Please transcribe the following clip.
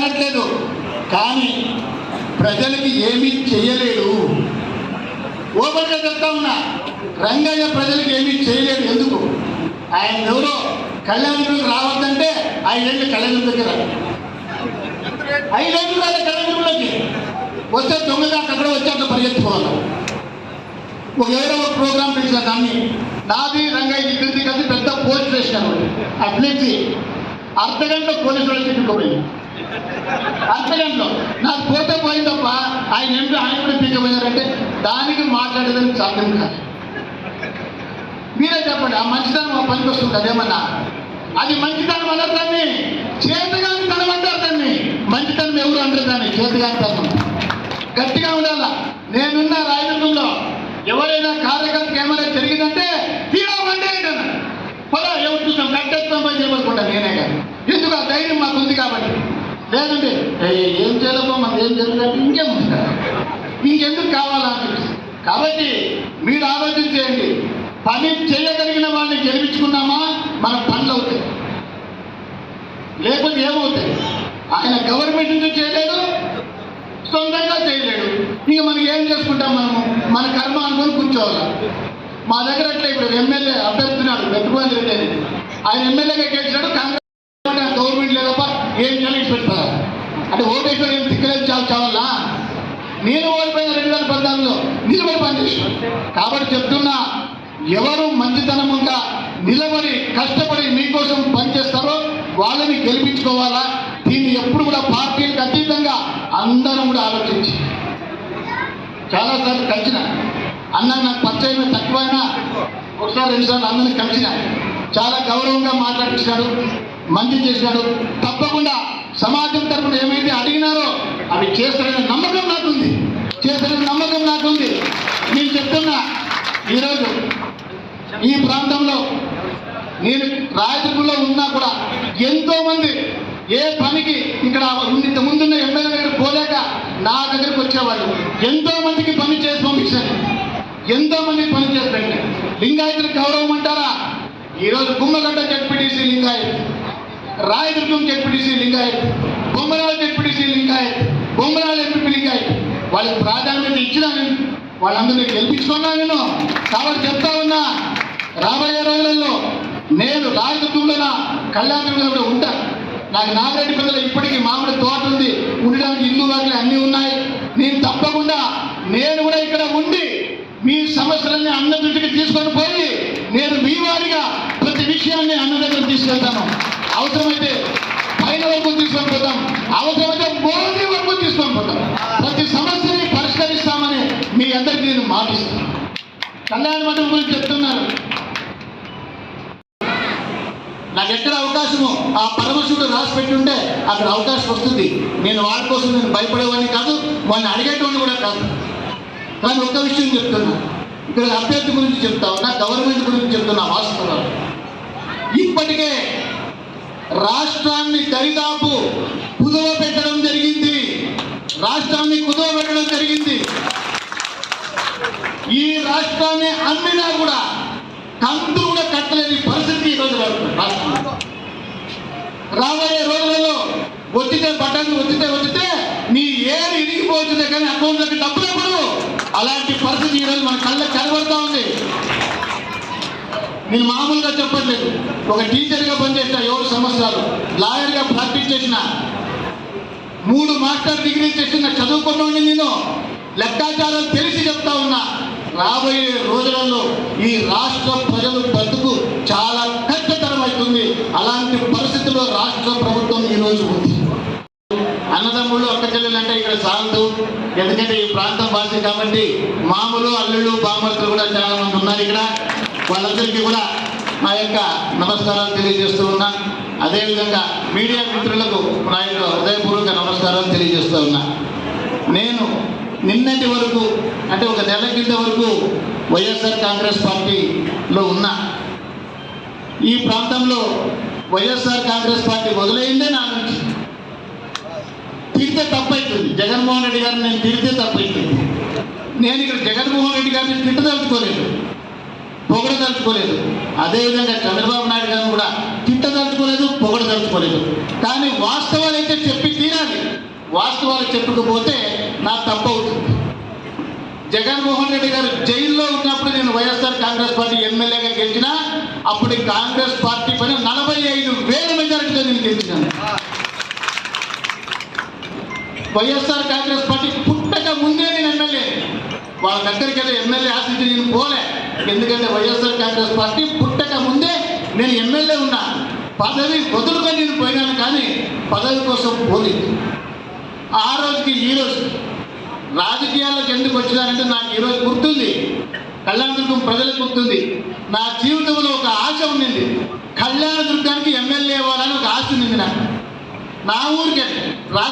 అనట్లేదు కానీ ప్రజలకి ఏమీ చేయలేడు ఓపెన్గా చెప్తా ఉన్నా రంగయ్య ప్రజలకు ఏమీ చేయలేడు ఎందుకు? ఆయన ఎవరో కళ్యాణంలోకి రావద్దంటే ఐదేళ్ళు కళ్యాణం దగ్గర ఐదేళ్ళు రాలే కళ్యాణంలోకి వస్తే దొంగగా అక్కడ వచ్చాక పరిగెత్తుకోవాలి ఒక ఎవరో ఒక ప్రోగ్రామ్ పిలిచారు దాన్ని నాది రంగయ్య ఇద్దరిది కలిసి పెద్ద పోస్ట్ వేసినాను అట్లీస్ట్ అర్ధ గంట పోలీసు వాళ్ళు చిక్కుకోపోయింది నాకు పోతే పోయిందప్ప. ఆయన ఎంపీ ఆయన కూడా పీకపోయారంటే దానికి మాట్లాడేదానికి సాధ్యం కాదు. మీరే చెప్పండి ఆ మంచితనం ఆ పనికి వస్తుంది అదేమన్నా అది మంచితనం అనరు దాన్ని. చేతగాని తనం అంటారు దాన్ని. మంచితనం ఎవరు అంటారు దాన్ని? చేతగాని తనం. గట్టిగా ఉండాల? నేనున్న రాయదుర్గంలో ఎవరైనా కార్యకర్తకి ఏమైనా జరిగిందంటే హీరో వండే అంటాను. ఎవరు చూసాం కట్టేస్తాం పని చెప్పకుండా నేనే కానీ ఎందుకు? ఆ ధైర్యం మాకు ఉంది కాబట్టి. లేదంటే ఏం చేయలేమో మనం ఏం జరుగుతుందంటే ఇంకేముంది కదా. ఇంకెందుకు కావాలా కాబట్టి మీరు ఆలోచన చేయండి. పని చేయగలిగిన వాళ్ళని గెలిపించుకున్నామా? మన పనులు అవుతాయి. లేకపోతే ఏమవుతాయి? ఆయన గవర్నమెంట్ నుంచి చేయలేదు సొంతంగా చేయలేడు. ఇంక మనకి ఏం చేసుకుంటాం మనము? మన కర్మ అనుకుని కూర్చోవాలి? మా దగ్గర అట్లా ఇప్పుడు ఎమ్మెల్యే అభ్యర్థినాడు వెతుకుమని రెడ్డి ఆయన ఎమ్మెల్యేగా గెలిచినాడు కాంగ్రెస్ గవర్నమెంట్ లేదప్ప ఏం చేయాలి పెడతారా అంటే ఓటేశ్వరం ఏం తిక్కలేదు చాలు చావాలా నేను ఓడిపోయిన రెండు వేల పద్నాలుగులో. నిలబడి పనిచేసాను కాబట్టి చెప్తున్నా ఎవరు మంచితనముగా నిలబడి కష్టపడి మీకోసం పనిచేస్తారో వాళ్ళని గెలిపించుకోవాలా? దీన్ని ఎప్పుడు కూడా పార్టీలకు అతీతంగా అందరం కూడా ఆలోచించి. చాలాసార్లు కలిసిన అన్న నాకు పరిచయం తక్కువైనా ఒకసారి రెండుసార్లు అందరిని కలిసిన చాలా గౌరవంగా మాట్లాడించినాడు మంచి చేసినాడు తప్ప సమాజం తరఫున ఏమైతే అడిగినారో అవి చేస్తారనే నమ్మకం నాకుంది. చేస్తారనే నమ్మకం నాకుంది. నేను చెప్తున్నా ఈరోజు ఈ ప్రాంతంలో నేను రాయదుర్గంలో ఉన్నా కూడా ఎంతోమంది ఏ పనికి ఇక్కడ ఇంత ముందున్న ఎమ్మెల్యే దగ్గర పోలేక నా దగ్గరకు వచ్చేవాళ్ళు. ఎంతో మందికి పని చేసి పంపించాను ఎంతో మందికి పని చేసి పెట్టాను లింగాయతులకు గౌరవం అంటారా? ఈరోజు గుమ్మగడ్డ జడ్పీటీసీ లింగాయత్. రాయదుర్గం జడ్పీటీసీ లింగాయత్ బొమ్మరాలు జడ్పీటీసీ లింగాయత్ బొమ్మరాలు ఎంపీ లింగాయత్. వాళ్ళకి ప్రాధాన్యత ఇచ్చినా నేను వాళ్ళందరినీ గెలిపించుకున్నా నేను. కాబట్టి చెప్తా ఉన్నా రాబోయే రోజులలో నేను రాజదుర్గంలో కళ్యాణంలో కూడా ఉంటాను నాకు నాగరెడ్డి పిల్లలు ఇప్పటికీ మామిడి తోట ఉంది. ఉండడానికి ఇల్లు వాటిలు అన్నీ ఉన్నాయి. నేను తప్పకుండా నేను కూడా ఇక్కడ ఉండి మీ సమస్యలన్నీ అన్న దృష్టికి తీసుకొని పోయి నేను మీ వారిగా ప్రతి విషయాన్ని అన్న దగ్గర తీసుకెళ్తాను. అవసరమైతే పైన వరకు తీసుకొని పోతాం. అవసరమైతే మోడీ వరకు తీసుకొని పోతాం. ప్రతి సమస్యని పరిష్కరిస్తామని మీ అందరికీ నేను మాటిస్తాను కళ్యాణ మండపం గురించి చెప్తున్నారు నాకు ఎక్కడ అవకాశము ఆ పరమశివుడు రాసి పెట్టి ఉంటే అక్కడ అవకాశం వస్తుంది. నేను వాడి కోసం నేను భయపడేవాడిని కాదు వాడిని అడిగేటోడిని కూడా కాదు. కానీ ఒక్క విషయం చెప్తున్నా. ఇక్కడ అభ్యర్థి గురించి చెప్తా ఉన్నా గవర్నమెంట్ గురించి చెప్తున్నా వాస్తవాలు. ఇప్పటికే రాష్ట్రాన్ని దరిదాపు కుదువ పెట్టడం జరిగింది. రాష్ట్రాన్ని కుదువ పెట్టడం జరిగింది. ఈ రాష్ట్రాన్ని అమ్మినా కూడా కంతు కూడా కట్టలేని పరిస్థితి ఈ రోజు రాష్ట్రంలో. రాబోయే రోజులలో వచ్చితే బటన్ వచ్చితే వచ్చితే నీ ఏరు ఇరిగిపోతుంది కానీ అకౌంట్లోకి డబ్బులు ఎప్పుడు అలాంటి పరిస్థితి ఈరోజు మన కళ్ళకి కనబడతా ఉంది. నేను మామూలుగా చెప్పట్లేదు. ఒక టీచర్గా పనిచేసిన ఏడు సంవత్సరాలు లాయర్గా ప్రాక్టీస్ చేసిన మూడు మాస్టర్ డిగ్రీ చేసిన చదువుకున్నోడిని నేను లెక్కాచారాలు తెలిసి చెప్తా ఉన్నా. రాబోయే రోజులలో ఈ రాష్ట్ర ప్రజలు బతుకు చాలా కష్టతరమవుతుంది అలాంటి పరిస్థితుల్లో రాష్ట్ర ప్రభుత్వం ఈరోజు ఉంది. అన్నదమ్ముళ్ళు అక్క చెల్లెలు అంటే ఇక్కడ చాలదు ఎందుకంటే ఈ ప్రాంతం భాష కాబట్టి మామూలు అల్లుళ్ళు బామర్తులు కూడా చాలా మంది ఉన్నారు ఇక్కడ. వాళ్ళందరికీ కూడా నా యొక్క నమస్కారాలు తెలియజేస్తూ ఉన్నా. అదేవిధంగా మీడియా మిత్రులకు నా యొక్క హృదయపూర్వక నమస్కారాలు తెలియజేస్తూ ఉన్నా. నేను నిన్నటి వరకు అంటే ఒక నెల కింద వరకు వైఎస్ఆర్ కాంగ్రెస్ పార్టీలో ఉన్నా. ఈ ప్రాంతంలో వైఎస్ఆర్ కాంగ్రెస్ పార్టీ మొదలైందే నా నుంచి. తిడితే తప్పైతుంది. జగన్మోహన్ రెడ్డి గారిని నేను తిరిగితే తప్పైతుంది. నేను ఇక్కడ జగన్మోహన్ రెడ్డి గారిని తిట్టదలుచుకోలేదు. పొగడదలుచుకోలేదు అదేవిధంగా చంద్రబాబు నాయుడు గారు కూడా తిట్టదలుచుకోలేదు పొగడదలుచుకోలేదు కానీ వాస్తవాలు అయితే చెప్పి తీరాలి. వాస్తవాలు చెప్పుకుపోతే నా తప్పవుతుంది జగన్మోహన్ రెడ్డి గారు జైల్లో ఉన్నప్పుడు నేను వైఎస్ఆర్ కాంగ్రెస్ పార్టీ ఎమ్మెల్యేగా గెలిచిన అప్పుడు కాంగ్రెస్ పార్టీ పైన నలభై ఐదు వేల మెజారిటీతో నేను గెలిచినాను వైఎస్ఆర్ కాంగ్రెస్ పార్టీ పుట్టక ముందే నేను ఎమ్మెల్యే. వాళ్ళ దగ్గరికి వెళ్ళి ఎమ్మెల్యే ఆశించి నేను పోలే. ఎందుకంటే వైఎస్ఆర్ కాంగ్రెస్ పార్టీ పుట్టక ముందే నేను ఎమ్మెల్యే ఉన్నా. పదవి వదులుకొని నేను పోయినాను కానీ పదవి కోసం పోలేదు. ఆ రోజుకి ఈరోజు రాజకీయాలకు ఎందుకు వచ్చినానంటే నాకు ఈరోజు గుర్తుంది. కళ్యాణదుర్గం ప్రజలకు గుర్తుంది. నా జీవితంలో ఒక ఆశ ఉండింది కళ్యాణదుర్గానికి ఎమ్మెల్యే అవ్వాలని ఒక ఆశ ఉండింది నాకు. నా ఊరికే